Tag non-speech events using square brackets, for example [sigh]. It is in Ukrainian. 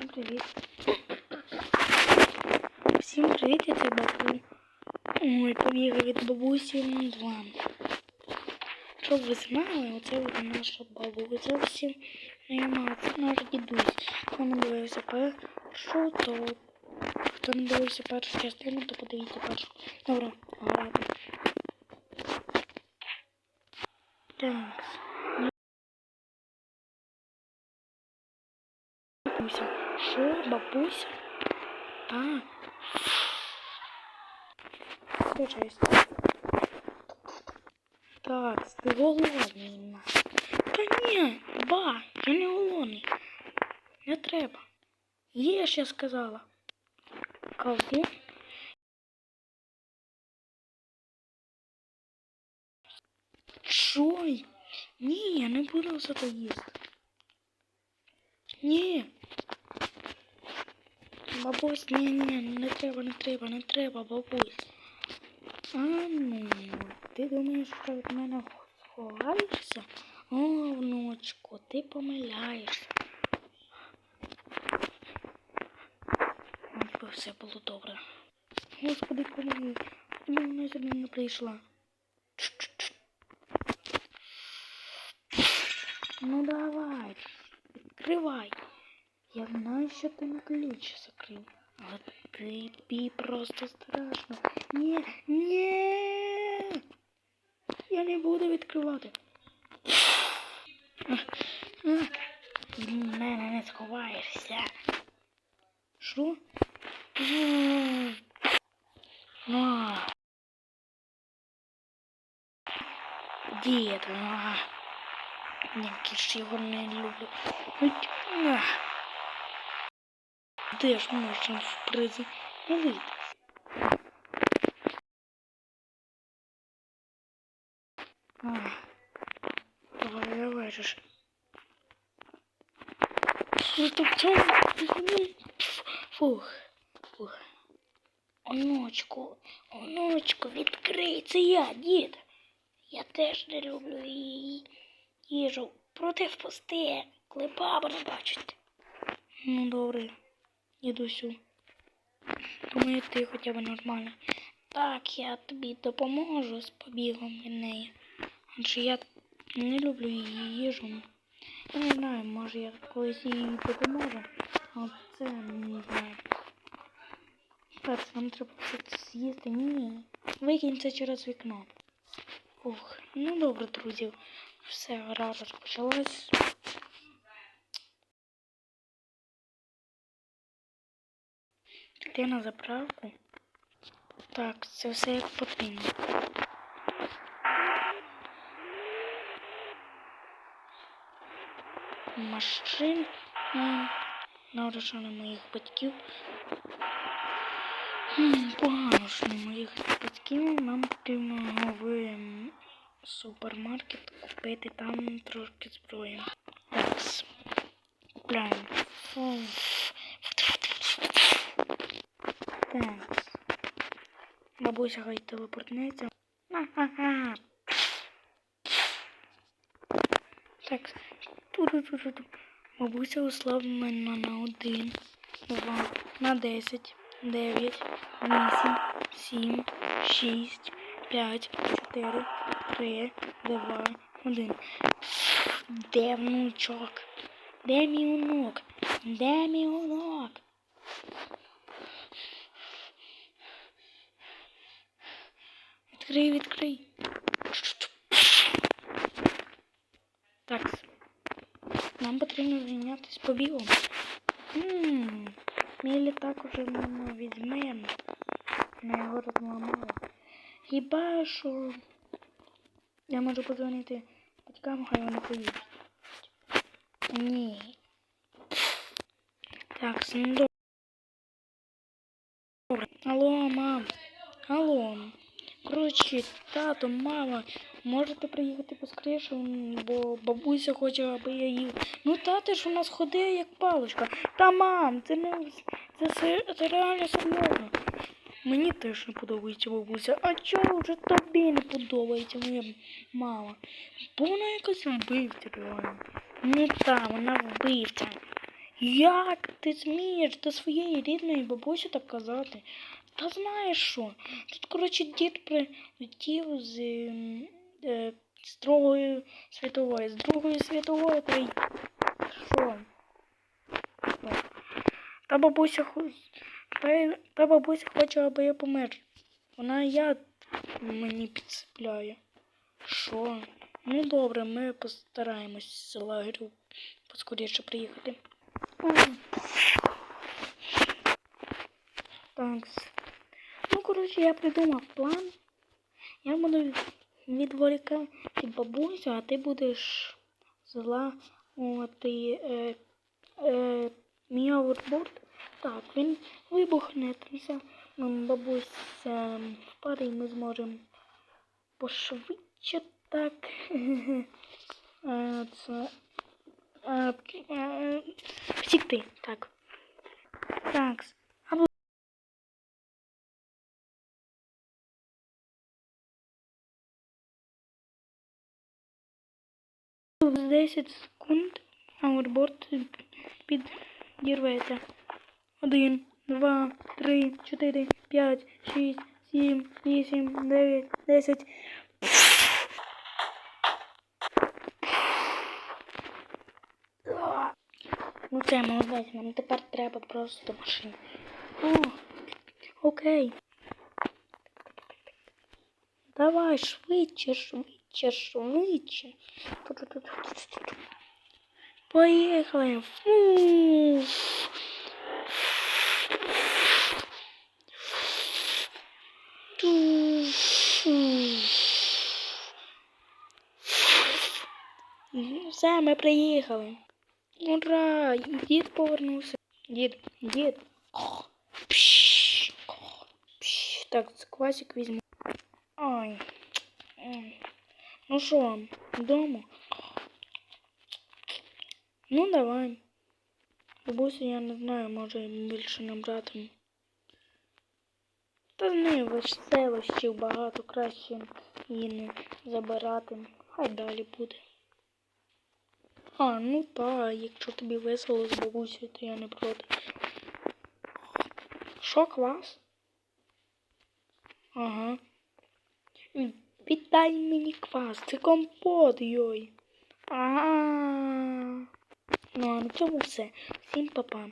Всім привіт. Всім привіт, я це бабу. Ой, побіга від бабусі з вами. Щоб ви знали, оце от наша бабуся. Всім моя мама, це наш дідусь. Хто не дивився першу, то хто не дивився першу частину, то подивіться першу. Добре, грати. Так. Бабуся. Що, бабуся? А. Включайся. Так, ти голодний. на. Та ні, ба, я не голодний. Не треба. Їж, я сказала. Кавун? Що? Ні, я не буду все це їсти. Ні. Бабусь, ні, ні, не треба, не треба, не треба, бабусь. А ну, ти думаєш, що від мене сховаєшся? О, внучко, ти помиляєшся. Ось би все було добре. Господи, коли чому вона сюди не прийшла? Ну давай, відкривай. Я знаю, що на ключ закрив. Але тобі просто страшно. Ні, ні. Я не буду відкривати. Від мене не сховаєшся. Що? На. Дід, на. Ні, ж його не люблю. Де ж можна вийти? А, давай, цьому? Фух, фух. Онучку, онучку, відкрий, це я, дід. Я теж не люблю її їжу. Проте впусти, коли баба не бачить. Ну, добре, дідусю. Думаю, ти хоча б нормально. Так, я тобі допоможу з побігом від неї. Адже я не люблю її їжу. Я не знаю, може я колись їй допоможу. А це не знаю. Так, нам треба щось з'їсти. Ні. Викинь це через вікно. Ух, ну добре, друзі. Все, гра розпочалась. Йти на заправку. Так, це все як потрібно. Машин м, на моїх батьків. М, Погано, що не моїх батьків. Нам потрібно в супермаркет купити там трошки зброї. Так, купляємо. Так. Бабуся хай телепортнеться. Ага. Так. Ту-ду-ду-ду-ду. Бабуся ослаблена на один, два, на десять, дев'ять, вісім, сім, шість, п'ять, чотири, три, два, один. Де внучок? Де мій внук? Де мій внук? Відкрий, відкрий. Так. Нам потрібно зайнятися побігом. Ммм, мій літак уже не візьмемо. Ми його розламали. Хіба що я можу подзвонити батькам, хай вони поїдуть. Ні. Так, ну добре. Алло, мам. Алло. Коротше, тато, мама, можете приїхати поскоріше, бо бабуся хоче, аби я їв. Ну тато ж у нас ходить як паличка. Та мам, це не це, це, реально серйозно. Мені теж не подобається бабуся. А чого вже тобі не подобається моя мама? Бо вона якась вбивця реально. Ну та, вона вбивця. Як ти смієш до своєї рідної бабусі так казати? Та знаєш що? Тут, коротше, дід прилетів з, е, з Другої світової, з Другої світової та й що? Та бабуся та, та бабуся хоче, аби я помер. Вона я мені підсипляє. Що? Ну добре, ми постараємось з лагерю поскоріше приїхати. М. Коротше, я придумав план. Я буду відволікати бабусю, а ти будеш зла. І е, е, мій оверборд. Так, він вибухне там бабуся впаде і ми зможемо пошвидше так. [laughs] Е, Це е, е, втікти. Так. Так. За 10 секунд аутборд підірветься. Один, два, три, чотири, п'ять, шість, сім, вісім, дев'ять, десять. Ну це молодець, нам тепер треба просто машину. О, окей. Давай швидше, швидше, швидше. Ту-ту-ту-ту-ту-ту. Поїхали. Фу. Ту. Фу. Ну, Все, ми приїхали. Ура! Дід повернувся. Дід, дід. Пш, пш. Так, це квасик візьму. Ой. Ой. Ну що, вдома? Ну, давай. Бабусю я не знаю, може більше не брати. Та з нею веселощів багато краще її не забирати. Хай далі буде. А, ну та, якщо тобі весело з бабусею, то я не проти. Що, клас? Ага. Віддай мені квас, це компот, йой. Ага. Ну, а на цьому все. Всім па-па.